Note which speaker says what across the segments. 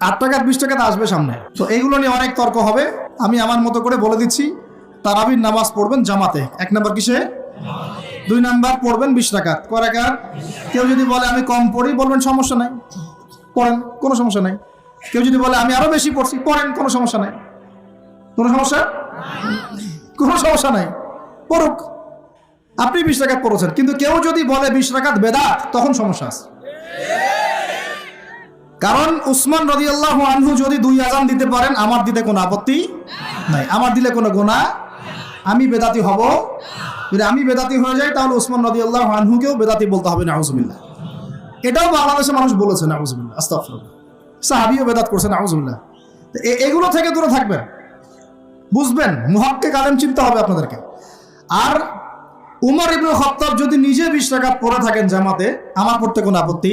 Speaker 1: আট টাকা, বিশ টাকাতে আসবে সামনে। তো এইগুলো নিয়ে অনেক তর্ক হবে। আমি আমার মতো করে বলে দিচ্ছি, তারাবির নামাজ পড়বেন জামাতে। এক নাম্বার কিসে? দুই নাম্বার পড়বেন বিশ টাকাত কয় কেউ যদি বলে আমি কম পড়ি, বলবেন সমস্যা নাই। পড়েন, কোনো সমস্যা নাই। কেউ যদি বলে আমি আরও বেশি পড়ছি, পড়েন, কোনো সমস্যা নাই। কোনো সমস্যা? কোনো সমস্যা নাই। পড়ুক। আপনি বিশ টাকাত পড়েছেন, কিন্তু কেউ যদি বলে বিশ টাকাত বেদাত, তখন সমস্যা আছে। কারণ উসমান রদিয়াল্লাহ আনহু যদি দুই আজান দিতে পারেন, আমার দিতে কোনো আপত্তি নাই। আমার দিলে কোনো গোনা আমি বেদাতি হব। যদি আমি বেদাতি হয়ে যাই, তাহলে উসমান রদিয়াল্লাহ আনহুকেও বেদাতি বলতে হবে না নাউজুবিল্লাহ। এটাও বাংলাদেশের মানুষ বলেছে, নাউজুবিল্লাহ, আস্তাগফিরুল্লাহ। সাহাবিও বেদাত করছে, নাউজুবিল্লাহ। এগুলো থেকে দূরে থাকবেন। বুঝবেন, মুহাক্কে কালেম চিন্তা হবে আপনাদেরকে। আর উমর ইবনে খত্তাব যদি নিজে বিশ টাকা থাকেন জামাতে, আমার পড়তে কোনো আপত্তি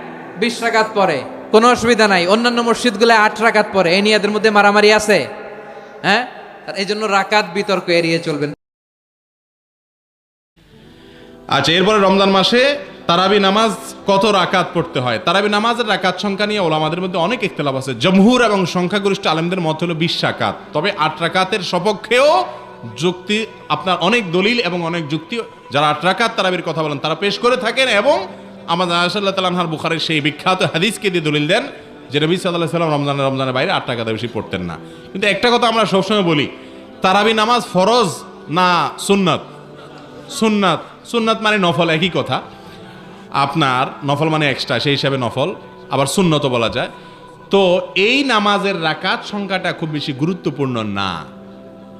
Speaker 2: বিশ রাকাত পরে, কোনো অসুবিধা নাই। অন্যান্য মসজিদগুলো আট রাকাত পরে, এই নিয়ে এদের মধ্যে মারামারি আছে। হ্যাঁ? আর এই জন্য রাকাত বিতর্ক এড়িয়ে চলবেন।
Speaker 3: আচ্ছা এরপরে রমজান মাসে তারাবি নামাজ কত রাকাত পড়তে হয়? তারাবি নামাজের রাকাত সংখ্যা নিয়ে ওলামাদের মধ্যে অনেক ইখতলাফ আছে। জমহুর এবং সংখ্যাগরিষ্ঠ আলেমদের মত হলো বিশ রাকাত। তবে আট রাকাতের সপক্ষেও যুক্তি, আপনার অনেক দলিল এবং অনেক যুক্তি, যারা আট রাকাত তারাবির কথা বলেন, তারা পেশ করে থাকেন এবং আমাদের আসাল্লাহ তালাহার বুখারের সেই বিখ্যাত হাদিসকে দিয়ে দলিল দেন যে নবী সাল্লাহ সাল্লাম রমজানের রমজানের বাইরে আট টাকাতে বেশি পড়তেন না। কিন্তু একটা কথা আমরা সবসময় বলি, তারাবি নামাজ ফরজ না সুন্নত? সুন্নাত। সুন্নাত মানে নফল একই কথা। আপনার নফল মানে এক্সট্রা সেই হিসাবে নফল, আবার সুন্নত বলা যায়। তো এই নামাজের রাকাত সংখ্যাটা খুব বেশি গুরুত্বপূর্ণ না।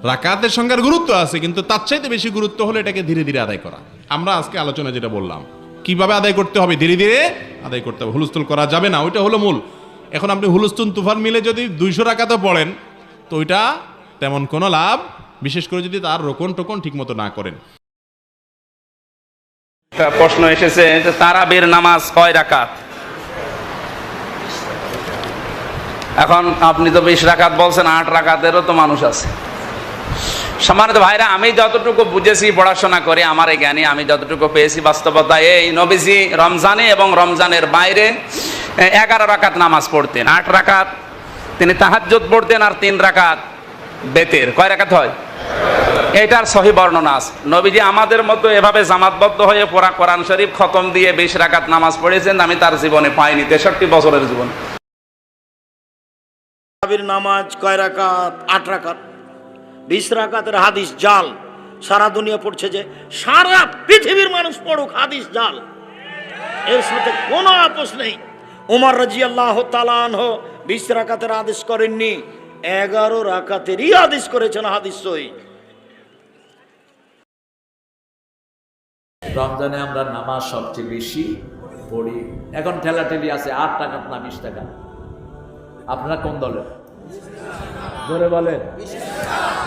Speaker 3: রাকাতের সংখ্যার গুরুত্ব আছে, কিন্তু তার চাইতে বেশি গুরুত্ব হলো এটাকে ধীরে ধীরে আদায় করা। আমরা আজকে আলোচনা যেটা বললাম কীভাবে আদায় করতে হবে? ধীরে ধীরে আদায় করতে হবে। হুলস্থুল করা যাবে না, ওইটা হলো মূল। এখন আপনি হুলস্থুল, তুফান মিলে যদি দুইশো রাকাতও পড়েন, তো ওইটা তেমন কোনো লাভ, বিশেষ করে যদি তার রোকন টোকন ঠিকমতো না করেন।
Speaker 4: প্রশ্ন এসেছে তারাবির নামাজ কয় রাকাত? এখন আপনি তো বিশ রাকাত বলছেন, আট রাকাতেরও তো মানুষ আছে। সম্মানিত ভাইরা, আমি যতটুকু বুঝেছি পড়াশোনা করে, আমার এই জ্ঞানী আমি যতটুকু পেয়েছি বাস্তবতা, এই নবীজি রমজানে এবং রমজানের বাইরে এগারো রাকাত নামাজ পড়তেন। আট রাকাত, তিনি তাহাজ্জুদ পড়তেন আর তিন রাকাত বেতের। কয় রাকাত হয়? এটার সহি বর্ণনা আছে। নবীজি আমাদের মতো এভাবে জামাতবদ্ধ হয়ে পড়া কোরআন শরীফ খতম দিয়ে বিশ রাকাত নামাজ পড়েছেন, আমি তার জীবনে পাইনি, তেষট্টি বছরের জীবন।
Speaker 5: নামাজ কয় রাকাত? আট রাকাত। বিশ রাকাতের হাদিস জাল। সারা দুনিয়া পড়ছে যে সারা পৃথিবীর মানুষ পড়ুক হাদিস জাল। এর সাথে কোনো আপোষ নেই। উমর রাজি আল্লাহ তালান বিশ রাকাতের আদেশ করেননি। এগারো রাকাতেরই আদেশ করেছেন হাদিস সই
Speaker 6: রমজানে আমরা নামাজ সবচেয়ে বেশি পড়ি। এখন ঠেলাঠেলি আছে, আট টাকা না বিশ টাকা। আপনারা কোন দলের? ধরে বলেন।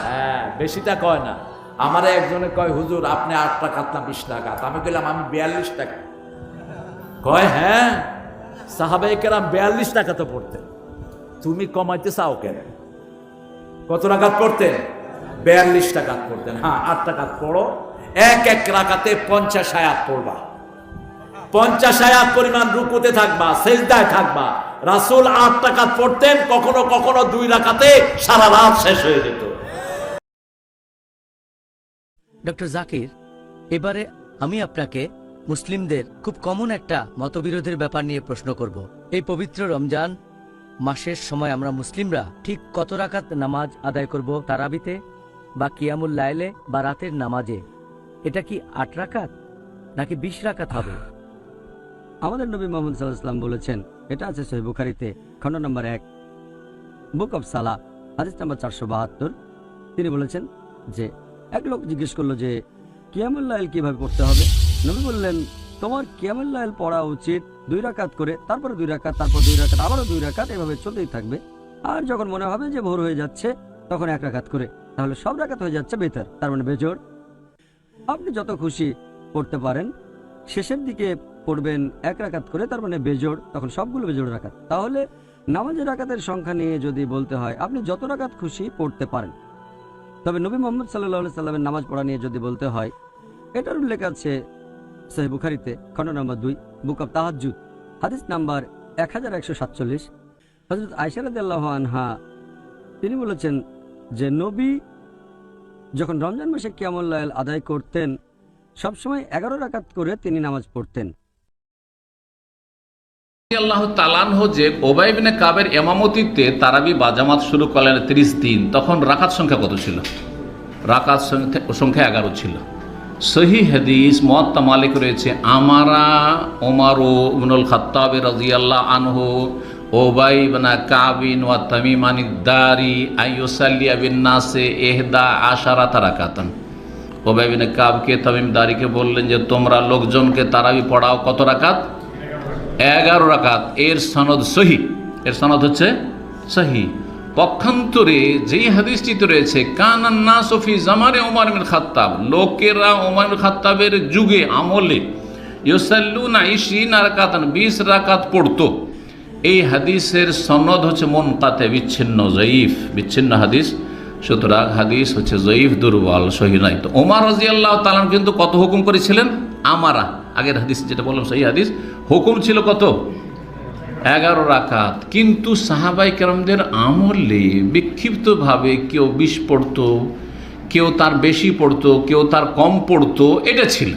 Speaker 6: হ্যাঁ বেশিটা কয় না। আমার একজনে কয়, হুজুর, আপনি আট টাকা না বিশ টাকা আমি কইলাম, আমি বিয়াল্লিশ টাকা। কয় হ্যাঁ? সাহাবাই কেরাম বিয়াল্লিশ টাকা তো পড়তেন। তুমি কমাইতে চাও কেন? কত টাকা পড়তেন? বিয়াল্লিশ টাকা পড়তেন। হ্যাঁ আট টাকা পড়ো। এক এক রাকাতে পঞ্চাশ আয়াত পড়বা। পঞ্চাশ আয়াত পরিমাণ রুকুতে থাকবা, সেজদায় থাকবা। রাসূল আট টাকা পড়তেন, কখনো কখনো দুই রাকাতে সারা রাত শেষ হয়ে যেত।
Speaker 7: ডক্টর জাকির, এবারে আমি আপনাকে মুসলিমদের খুব কমন একটা মতবিরোধের ব্যাপার নিয়ে প্রশ্ন করব। এই পবিত্র রমজান মাসের সময় আমরা মুসলিমরা ঠিক কত রাকাত নামাজ আদায় করব তারাবিতে বা কিয়ামুল লাইলে বা রাতের নামাজে? এটা কি আট রাকাত নাকি বিশ রাকাত হবে?
Speaker 8: আমাদের নবী মোহাম্মদ সাল্লাম বলেছেন, এটা আছে সহি বুখারিতে, খণ্ড নম্বর এক, বুক অফ সালা হাদিস নাম্বার চারশো বাহাত্তর। তিনি বলেছেন যে, এক লোক জিজ্ঞেস করল যে কিয়ামুল্লাহ কীভাবে পড়তে হবে? নবী বললেন, তোমার কিয়ামুল লাইল পড়া উচিত দুই রাকাত করে, তারপরে দুই রাকাত, তারপর দুই রাকাত, আবারও দুই রাকাত, এভাবে চলতেই থাকবে। আর যখন মনে হবে যে ভোর হয়ে যাচ্ছে, তখন এক রাকাত করে, তাহলে সব রাকাত হয়ে যাচ্ছে বেতার, তার মানে বেজোড়। আপনি যত খুশি পড়তে পারেন শেষের দিকে পড়বেন এক রাকাত করে, তার মানে বেজোড়, তখন সবগুলো বেজোড় রাকাত। তাহলে নামাজের রাকাতের সংখ্যা নিয়ে যদি বলতে হয়, আপনি যত রাকাত খুশি পড়তে পারেন। তবে নবী মোহাম্মদ সাল্লাহ সাল্লামের নামাজ পড়া নিয়ে যদি বলতে হয়, এটার উল্লেখ আছে সহি বুখারিতে, খণ্ড নম্বর দুই, বুক অব তাহাজুদ হাদিস নাম্বার এক হাজার একশো সাতচল্লিশ। হজরত আইসারদ আনহা, তিনি বলেছেন যে, নবী যখন রমজান মাসে কিয়ামুল্লাহ আদায় করতেন সবসময় এগারো রাকাত করে তিনি নামাজ পড়তেন।
Speaker 4: ওবাইবিনে কাবের এমামতিতে তারাবি শুরু তিরিশ দিন, তখন রাকাত সংখ্যা কত ছিল? রাকাত সংখ্যা- এগারো ছিল। মালিক রয়েছে, আমারা আনহু, ওবাই বানা কাবিন বিন নাসে এহদা আশারা ওবাই বিন কাবকে, তামিম দারিকে বললেন যে, তোমরা লোকজনকে তারাবি পড়াও কত রাকাত? এগারো রাকাত। এর সনদ সহি। এর সনদ হচ্ছে সহি। পক্ষান্তরে যেই হাদিসটিতে রয়েছে কানান্না সফি জামারে ওমর বিন খাত্তাব। লোকেরা ওমর খাত্তাবের যুগে আমলে ইউসাল্লুনা ইশরিন রাকাতান, বিশ রাকাত পড়তো। এই হাদিসের সনদ হচ্ছে মন কাতে বিচ্ছিন্ন, জয়ীফ, বিচ্ছিন্ন হাদিস। সুতরাং হাদিস হচ্ছে জয়ীফ, দুর্বল সহি নাই তো ওমার রাজি আল্লাহ তালান কিন্তু কত হুকুম করেছিলেন? আমারা। আগের হাদিস যেটা বললাম, সেই হাদিস। হুকুম ছিল কত? এগারো রাকাত। কিন্তু সাহাবাই কেরামদের আমলে বিক্ষিপ্তভাবে কেউ বিষ পড়তো, কেউ তার বেশি পড়তো, কেউ তার কম পড়তো, এটা ছিল।